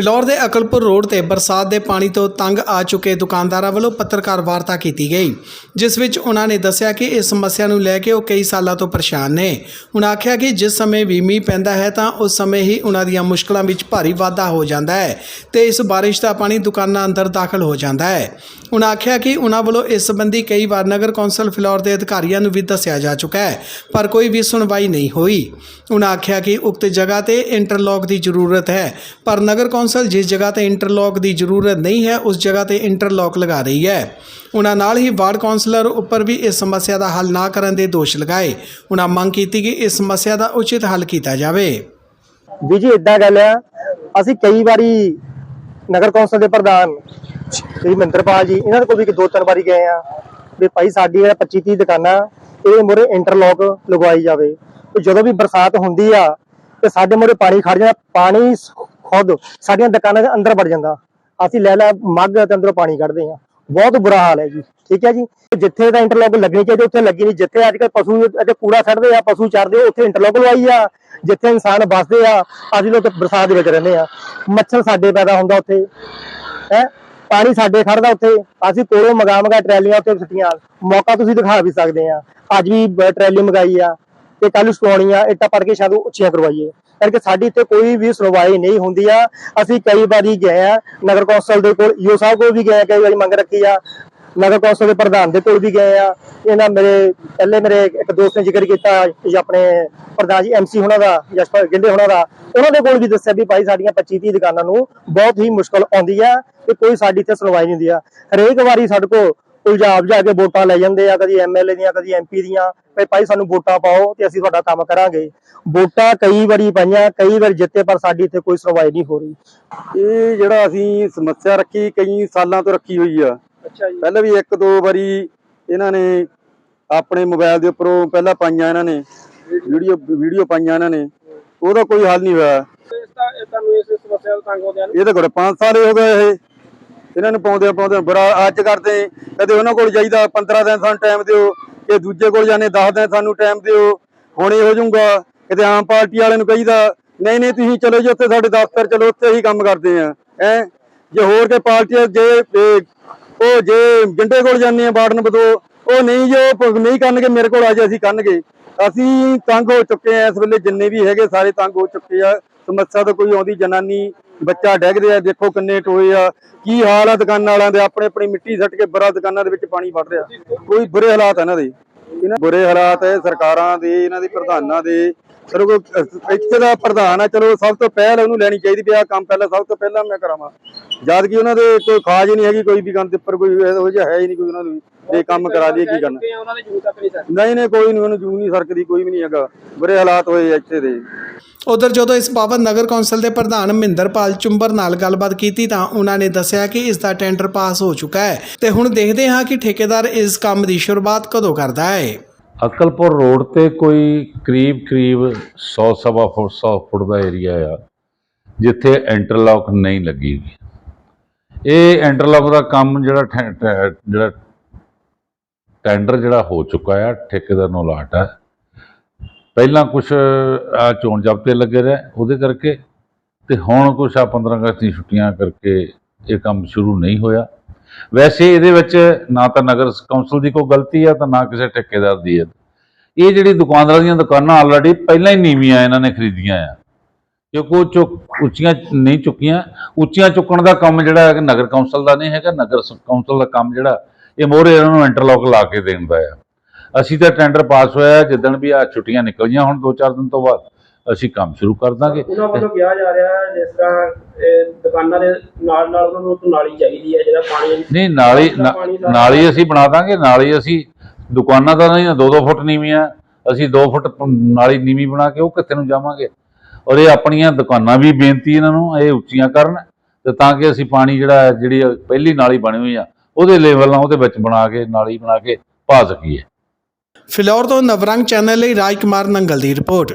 ਫਿਲੌਰ ਦੇ ਅਕਲਪੁਰ ਰੋਡ ਤੇ ਬਰਸਾਤ ਦੇ ਪਾਣੀ ਤੋਂ ਤੰਗ ਆ ਚੁੱਕੇ ਦੁਕਾਨਦਾਰਾਂ ਵੱਲੋਂ ਪੱਤਰਕਾਰ ਵਾਰਤਾ ਕੀਤੀ ਗਈ, ਜਿਸ ਵਿੱਚ ਉਹਨਾਂ ਨੇ ਦੱਸਿਆ ਕਿ ਇਸ ਸਮੱਸਿਆ ਨੂੰ ਲੈ ਕੇ ਉਹ ਕਈ ਸਾਲਾਂ ਤੋਂ ਪਰੇਸ਼ਾਨ ਨੇ। ਉਹਨਾਂ ਆਖਿਆ ਕਿ ਜਿਸ ਸਮੇਂ ਵੀ ਮੀਂਹ ਪੈਂਦਾ ਹੈ ਤਾਂ ਉਸ ਸਮੇਂ ਹੀ ਉਹਨਾਂ ਦੀਆਂ ਮੁਸ਼ਕਲਾਂ ਵਿੱਚ ਭਾਰੀ ਵਾਧਾ ਹੋ ਜਾਂਦਾ ਹੈ ਤੇ ਇਸ ਬਾਰਿਸ਼ ਦਾ ਪਾਣੀ ਦੁਕਾਨਾਂ ਅੰਦਰ ਦਾਖਲ ਹੋ ਜਾਂਦਾ ਹੈ। ਉਹਨਾਂ ਆਖਿਆ ਕਿ ਉਹਨਾਂ ਵੱਲੋਂ ਇਸ ਸੰਬੰਧੀ ਕਈ ਵਾਰ ਨਗਰ ਕੌਂਸਲ ਫਿਲੌਰ ਦੇ ਅਧਿਕਾਰੀਆਂ ਨੂੰ ਵੀ ਦੱਸਿਆ ਜਾ ਚੁੱਕਾ ਹੈ, ਪਰ ਕੋਈ ਵੀ ਸੁਣਵਾਈ ਨਹੀਂ ਹੋਈ। ਉਹਨਾਂ ਆਖਿਆ ਕਿ ਉਕਤ ਜਗ੍ਹਾ ਤੇ ਇੰਟਰਲੌਕ ਦੀ ਜ਼ਰੂਰਤ ਹੈ, ਪਰ ਨਗਰ ਕੌਂਸਲ ਜਿਸ ਜਗ੍ਹਾ ਤੇ ਇੰਟਰਲੌਕ ਦੀ ਜ਼ਰੂਰਤ ਨਹੀਂ ਹੈ, ਉਸ ਜਗ੍ਹਾ ਤੇ ਇੰਟਰਲੌਕ ਲਗਾ ਰਹੀ ਹੈ। ਉਹਨਾਂ ਨਾਲ ਹੀ ਵਾਰਡ ਕੌਂਸਲਰ ਉੱਪਰ ਵੀ ਇਸ ਸਮੱਸਿਆ ਦਾ ਹੱਲ ਨਾ ਕਰਨ ਦੇ ਦੋਸ਼ ਲਗਾਏ। ਉਹਨਾਂ ਮੰਗ ਕੀਤੀ ਕਿ ਇਸ ਸਮੱਸਿਆ ਦਾ ਉਚਿਤ ਹੱਲ ਕੀਤਾ ਜਾਵੇ। ਵੀ ਜੀ ਇਦਾਂ ਗੱਲ ਆ, ਅਸੀਂ ਕਈ ਵਾਰੀ ਨਗਰ ਕੌਂਸਲ ਦੇ ਪ੍ਰਧਾਨ, ਸ਼੍ਰੀ ਮਹਿੰਦਰਪਾਲ ਜੀ, ਇਹਨਾਂ ਕੋਲ ਵੀ ਦੋ ਤਿੰਨ ਵਾਰੀ ਗਏ ਆ ਵੀ ਭਾਈ ਸਾਡੀ ਇਹ 25 30 ਦੁਕਾਨਾਂ, ਇਹ ਮੋਰੇ ਇੰਟਰਲੌਕ ਲਗਵਾਈ ਜਾਵੇ। ਜਦੋਂ ਵੀ ਬਰਸਾਤ ਹੁੰਦੀ ਆ, ਤੇ ਸਾਡੇ ਮੋਰੇ ਪਾਣੀ ਖੜ ਜਾਂਦਾ, ਪਾਣੀ ਖੁਦ ਸਾਡੀਆਂ ਦੁਕਾਨਾਂ ਦੇ ਅੰਦਰ ਵੜ ਜਾਂਦਾ। ਅਸੀਂ ਲੈ ਲੈ ਮੱਗ ਤੇ ਅੰਦਰੋਂ ਪਾਣੀ ਕੱਢਦੇ ਆ ਬਹੁਤ ਬੁਰਾ ਹਾਲ ਹੈ ਜੀ। ਠੀਕ ਹੈ ਜੀ? ਜਿੱਥੇ ਤਾਂ ਇੰਟਰਲੋਕ ਲੱਗਣੀ ਚਾਹੀਦੀ ਉੱਥੇ ਲੱਗੀ ਨਹੀਂ। ਜਿੱਥੇ ਅੱਜ ਕੱਲ੍ਹ ਪਸ਼ੂ ਅਤੇ ਕੂੜਾ ਛੱਡਦੇ ਆ ਪਸ਼ੂ ਚਰਦੇ ਆ, ਉੱਥੇ ਇੰਟਰਲੋਕ ਲਵਾਈ ਆ। ਜਿੱਥੇ ਇਨਸਾਨ ਵੱਸਦੇ ਆ ਅਸੀਂ ਲੋਕ ਬਰਸਾਤ ਦੇ ਵਿੱਚ ਰਹਿੰਦੇ ਆ। ਮੱਛਰ ਸਾਡੇ ਪੈਦਾ ਹੁੰਦਾ ਉੱਥੇ। ਹੈ? ਪਾਣੀ ਸਾਡੇ ਖੜਦਾ ਉੱਥੇ। ਅਸੀਂ ਕੋਲੋਂ ਮਗਾ ਮਗਾ ਟਰੈਲੀਆਂ ਉੱਤੇ ਸੁੱਟੀਆਂ। ਮੌਕਾ ਤੁਸੀਂ ਦਿਖਾ ਵੀ ਸਕਦੇ ਆ। ਅੱਜ ਵੀ ਟਰੈਲੀ ਮੰਗਾਈ ਆ। ਤੇ ਕੱਲ ਸੁਣਾਉਣੀ ਆ, ਇੱਟਾਂ ਪੜ ਕੇ ਸ਼ਾਇਦ ਉੱਚੀਆਂ ਕਰਵਾਈਏ। ਕਰਕੇ ਸਾਡੀ ਇੱਥੇ ਕੋਈ ਵੀ ਸੁਣਵਾਈ ਨਹੀਂ ਹੁੰਦੀ ਆ। ਅਸੀਂ ਕਈ ਵਾਰੀ ਗਏ ਆ, ਨਗਰ ਕੌਂਸਲ ਦੇ ਕੋਲ, ਈਓ ਸਾਹਿਬ ਕੋਲ ਵੀ ਗਏ ਕਈ ਵਾਰੀ ਮੰਗ ਰੱਖੀ ਆ। ਨਗਰ ਕੌਂਸਲ ਦੇ ਪ੍ਰਧਾਨ ਦੇ ਕੋਲ ਵੀ ਗਏ ਆ। ਇਹਨਾਂ ਮੇਰੇ, ਪਹਿਲੇ ਮੇਰੇ ਇੱਕ ਦੋਸਤ ਨੇ ਜ਼ਿਕਰ ਕੀਤਾ ਆਪਣੇ ਪ੍ਰਧਾਨ ਜੀ ਐਮਸੀ ਹੁਣਾਂ ਦਾ, ਜਸਪਾਲ ਗਿੰਦੇ ਹੋਣਾ ਦਾ। ਉਹਨਾਂ ਦੇ ਕੋਲ ਵੀ ਦੱਸਿਆ ਵੀ ਭਾਈ ਸਾਡੀਆਂ 25 30 ਦੁਕਾਨਾਂ ਨੂੰ ਬਹੁਤ ਹੀ ਮੁਸ਼ਕਲ ਆਉਂਦੀ ਆ ਤੇ ਕੋਈ ਸਾਡੀ ਇੱਥੇ ਸੁਣਵਾਈ ਨਹੀਂ ਹੁੰਦੀ ਆ। ਹਰੇਕ ਵਾਰੀ ਸਾਡੇ ਕੋਲ ਉਲਝਾਵ ਜਾ ਕੇ ਵੋਟਾਂ ਲੈ ਜਾਂਦੇ ਆ, ਕਦੀ ਐਮਐਲਏ ਦੀਆਂ, ਕਦੀ ਐਮਪੀ ਦੀਆਂ। ਵੀ ਭਾਈ ਸਾਨੂੰ ਵੋਟਾਂ ਪਾਓ ਤੇ ਅਸੀਂ ਤੁਹਾਡਾ ਕੰਮ ਕਰਾਂਗੇ। ਵੋਟਾਂ ਕਈ ਵਾਰੀ ਪਾਈਆਂ ਕਈ ਵਾਰ ਜਿੱਤੇ ਪਰ ਸਾਡੀ ਇੱਥੇ ਕੋਈ ਸੁਣਵਾਈ ਨਹੀਂ ਹੋ ਰਹੀ। ਇਹ ਜਿਹੜਾ ਅਸੀਂ ਸਮੱਸਿਆ ਰੱਖੀ ਕਈ ਸਾਲਾਂ ਤੋਂ ਰੱਖੀ ਹੋਈ ਆ। ਅੱਛਾ ਜੀ। ਪਹਿਲਾਂ ਵੀ ਇੱਕ ਦੋ ਵਾਰੀ ਇਹਨਾਂ ਨੇ ਆਪਣੇ ਮੋਬਾਈਲ ਦੇ ਉੱਪਰੋਂ ਪਹਿਲਾਂ ਪਾਈਆਂ ਇਹਨਾਂ ਨੇ ਵੀਡੀਓ ਵੀਡੀਓ ਪਾਈਆਂ ਇਹਨਾਂ ਨੇ। ਉਹਦਾ ਕੋਈ ਹੱਲ ਨਹੀਂ ਹੋਇਆ। ਇਹ ਤਾਂ ਘੜ 5 ਸਾਲ ਹੀ ਹੋ ਗਏ ਇਹ। ਇਹਨਾਂ ਨੂੰ ਪਾਉਂਦੇ ਪਾਉਂਦੇ ਬੜਾ ਅੱਜ ਕਰਦੇ। ਕਦੇ ਉਹਨਾਂ ਕੋਲ ਜਾਈਦਾ 15 ਦਿਨ ਸਾਨੂੰ ਟਾਈਮ ਦਿਓ। ਕਿ ਦੂਜੇ ਕੋਲ ਜਾਣੇ, ਦੱਸ ਦਿਨ ਸਾਨੂੰ ਟਾਈਮ ਦਿਓ, ਹੁਣ ਇਹ ਹੋ ਜਾਊਗਾ। ਕਿਤੇ ਆਮ ਪਾਰਟੀ ਵਾਲਿਆਂ ਨੂੰ ਕਹੀਦਾ, ਨਹੀਂ ਨਹੀਂ, ਤੁਸੀਂ ਚਲੋ ਜੀ ਉੱਥੇ ਸਾਡੇ ਦਫ਼ਤਰ ਚਲੋ, ਉੱਥੇ ਹੀ ਕੰਮ ਕਰਦੇ ਆ। ਹੈ? ਜੇ ਹੋਰ ਕੇ ਪਾਰਟੀ ਜੇ ਉਹ ਜੇ ਗਿੰਡੇ ਕੋਲ ਜਾਂਦੇ ਆ ਵਾਰਡ ਬਦੋ, ਉਹ ਨਹੀਂ ਜੇ ਨਹੀਂ ਕਰਨਗੇ, ਮੇਰੇ ਕੋਲ ਆ ਜੇ ਅਸੀਂ ਕਰਨਗੇ। ਅਸੀਂ ਤੰਗ ਹੋ ਚੁੱਕੇ ਆ ਇਸ ਵੇਲੇ, ਜਿੰਨੇ ਵੀ ਹੈਗੇ, ਸਾਰੇ ਤੰਗ ਹੋ ਚੁੱਕੇ ਆ। ਸਮੱਸਿਆ ਤਾਂ ਕੋਈ ਆਉਂਦੀ ਜਨਾਨੀ, ਬੱਚਾ ਡੈਗਦੇ ਆ, ਦੇਖੋ ਕਿੰਨੇ ਟੋਏ ਆ। ਕੀ ਹਾਲ ਆ ਦੁਕਾਨਾਂ ਵਾਲਿਆਂ ਦੇ? ਆਪਣੇ ਆਪਣੀ ਮਿੱਟੀ ਸੱਟ ਕੇ ਬੜਾ ਦੁਕਾਨਾਂ ਦੇ ਵਿੱਚ ਪਾਣੀ ਵੜ ਰਿਹਾ। ਕੋਈ ਬੁਰੇ ਹਾਲਾਤ ਆ ਇਹਨਾਂ ਦੇ। ਇਹਨਾਂ ਬੁਰੇ ਹਾਲਾਤ ਹੈ ਸਰਕਾਰਾਂ ਦੇ, ਇਹਨਾਂ ਦੇ ਪ੍ਰਧਾਨਾਂ ਦੇ। ਚਲੋ ਕੋਈ ਇੱਥੇ ਦਾ ਪ੍ਰਧਾਨ ਆ ਚਲੋ ਸਭ ਤੋਂ ਪਹਿਲ ਉਹਨੂੰ ਲੈਣੀ ਚਾਹੀਦੀ ਵੀ ਆਹ ਕੰਮ ਪਹਿਲਾਂ ਸਭ ਤੋਂ ਪਹਿਲਾਂ ਮੈਂ ਕਰਾਵਾਂ ਜਦ ਕਿ ਉਹਨਾਂ ਦੇ ਕੋਈ ਖਾਜ ਹੀ ਨਹੀਂ ਹੈਗੀ ਕੋਈ ਵੀ ਕੰਮ ਦੇ ਉੱਪਰ ਕੋਈ ਇਹੋ ਜਿਹਾ ਹੈ ਹੀ ਨਹੀਂ ਕੋਈ ਉਹਨਾਂ ਨੂੰ ਇਹ ਕੰਮ ਕਰਾ ਲਈਏ ਕੀ ਕਰਨਾ? ਨਹੀਂ ਨਹੀਂ ਕੋਈ ਨਹੀਂ ਉਹਨੂੰ ਜੂ ਨਹੀਂ ਸਰਕਦੀ ਕੋਈ ਵੀ ਨਹੀਂ ਹੈਗਾ। ਬੁਰੇ ਹਾਲਾਤ ਹੋਏ ਇੱਥੇ ਦੇ। ਉਧਰ ਜਦੋਂ ਇਸ ਬਾਬਤ ਨਗਰ ਕੌਂਸਲ ਦੇ ਪ੍ਰਧਾਨ ਮਹਿੰਦਰਪਾਲ ਚੁੰਬਰ ਨਾਲ ਗੱਲਬਾਤ ਕੀਤੀ ਤਾਂ ਉਹਨਾਂ ਨੇ ਦੱਸਿਆ ਕਿ ਇਸ ਦਾ ਟੈਂਡਰ ਪਾਸ ਹੋ ਚੁੱਕਾ ਹੈ। ਤੇ ਹੁਣ ਦੇਖਦੇ ਹਾਂ ਕਿ ਠੇਕੇਦਾਰ ਇਸ ਕੰਮ ਦੀ ਸ਼ੁਰੂਆਤ ਕਦੋਂ ਕਰਦਾ ਹੈ। ਅਕਲਪੁਰ ਰੋਡ ਤੇ ਕੋਈ ਕਰੀਬ ਕਰੀਬ 100 ਸਵਾ ਫੁੱਟ 100 ਫੁੱਟ ਦਾ ਏਰੀਆ ਆ, ਜਿੱਥੇ ਇੰਟਰਲੌਕ ਨਹੀਂ ਲੱਗੀ ਇਹ ਇੰਟਰਲੌਕ ਦਾ ਕੰਮ ਜਿਹੜਾ ਠੈ- ਜਿਹੜਾ ਟੈਂਡਰ ਜਿਹੜਾ ਹੋ ਚੁੱਕਾ ਆ, ਠੇਕੇਦਾਰ ਨੂੰ ਲਾਟ ਆ। ਪਹਿਲਾਂ ਕੁਝ ਆ ਚੋਣ ਜਾਬਤੇ ਲੱਗੇ ਰਹੇ, ਉਹਦੇ ਕਰਕੇ ਤੇ ਹੁਣ ਕੁਝ ਆ 15 ਅਗਸਤ ਦੀ ਛੁੱਟੀਆਂ ਕਰਕੇ ਇਹ ਕੰਮ ਸ਼ੁਰੂ ਨਹੀਂ ਹੋਇਆ। ਵੈਸੇ ਇਹਦੇ ਵਿੱਚ ਨਾ ਤਾਂ ਨਗਰ ਕੌਂਸਲ ਦੀ ਕੋਈ ਗਲਤੀ ਆ ਤਾਂ ਨਾ ਕਿਸੇ ਠੇਕੇਦਾਰ ਦੀ ਹੈ ਇਹ ਜਿਹੜੀ ਦੁਕਾਨਦਾਰਾਂ ਦੀਆਂ ਦੁਕਾਨਾਂ ਆਲਰੇਡੀ ਪਹਿਲਾਂ ਹੀ ਨੀਵੀਆਂ ਇਹਨਾਂ ਨੇ ਖਰੀਦੀਆਂ ਆ। ਕਿਉਂਕਿ ਉਹ ਚੁੱਕ ਉੱਚੀਆਂ ਨਹੀਂ ਚੁੱਕੀਆਂ। ਉੱਚੀਆਂ ਚੁੱਕਣ ਦਾ ਕੰਮ ਜਿਹੜਾ ਹੈ ਨਗਰ ਕੌਂਸਲ ਦਾ ਨਹੀਂ ਹੈਗਾ, ਨਗਰ ਕੌਂਸਲ ਦਾ ਕੰਮ ਜਿਹੜਾ ਇਹ ਮੋਹਰੇ ਇਹਨਾਂ ਨੂੰ ਇੰਟਰਲੌਕ ਲਾ ਕੇ ਦੇਣ ਦਾ ਆ। ਅਸੀਂ ਤਾਂ ਟੈਂਡਰ ਪਾਸ ਹੋਇਆ, ਜਿੱਦਣ ਵੀ ਆ ਛੁੱਟੀਆਂ ਨਿਕਲ ਗਈਆਂ ਹੁਣ 2-4 ਦਿਨ ਤੋਂ ਬਾਅਦ। ਅਸੀਂ ਕੰਮ ਸ਼ੁਰੂ ਕਰ ਦਾਂਗੇ। ਉਹਨਾਂ ਵੱਲੋਂ ਕਿਹਾ ਜਾ ਰਿਹਾ ਹੈ ਜਿਸ ਤਰ੍ਹਾਂ ਦੁਕਾਨਾਂ ਦੇ ਨਾਲ ਨਾਲ ਉਹਨਾਂ ਨੂੰ ਨਾਲੀ ਚਾਹੀਦੀ ਹੈ ਜਿਹੜਾ ਪਾਣੀ ਨਹੀਂ ਨਾਲੀ ਨਾਲੀ ਅਸੀਂ ਬਣਾ ਦਾਂਗੇ ਨਾਲੀ ਅਸੀਂ ਦੁਕਾਨਾਂ ਦਾ ਨਹੀਂ 2-2 ਫੁੱਟ ਨੀਵੀਆਂ ਅਸੀਂ 2 ਫੁੱਟ ਨਾਲੀ ਨੀਵੀਂ ਬਣਾ ਕੇ ਉਹ ਕਿੱਥੇ ਨੂੰ ਜਾਵਾਂਗੇ? ਔਰ ਇਹ ਆਪਣੀਆਂ ਦੁਕਾਨਾਂ ਵੀ ਬੇਨਤੀ ਇਹਨਾਂ ਨੂੰ ਇਹ ਉੱਚੀਆਂ ਕਰਨ ਤੇ ਤਾਂ ਕਿ ਅਸੀਂ ਪਾਣੀ ਜਿਹੜਾ ਹੈ, ਜਿਹੜੀ ਪਹਿਲੀ ਨਾਲੀ ਬਣੀ ਹੋਈ ਆ ਉਹਦੇ ਲੈਵਲ ਨਾਲ ਉਹਦੇ ਵਿੱਚ ਬਣਾ ਕੇ ਨਾਲੀ ਬਣਾ ਕੇ ਪਾ ਸਕੀਏ। ਫਿਲੌਰ ਤੋਂ ਨਵਰੰਗ ਚੈਨਲ ਲਈ ਰਾਜ ਕੁਮਾਰ ਨੰਗਲ ਦੀ ਰਿਪੋਰਟ।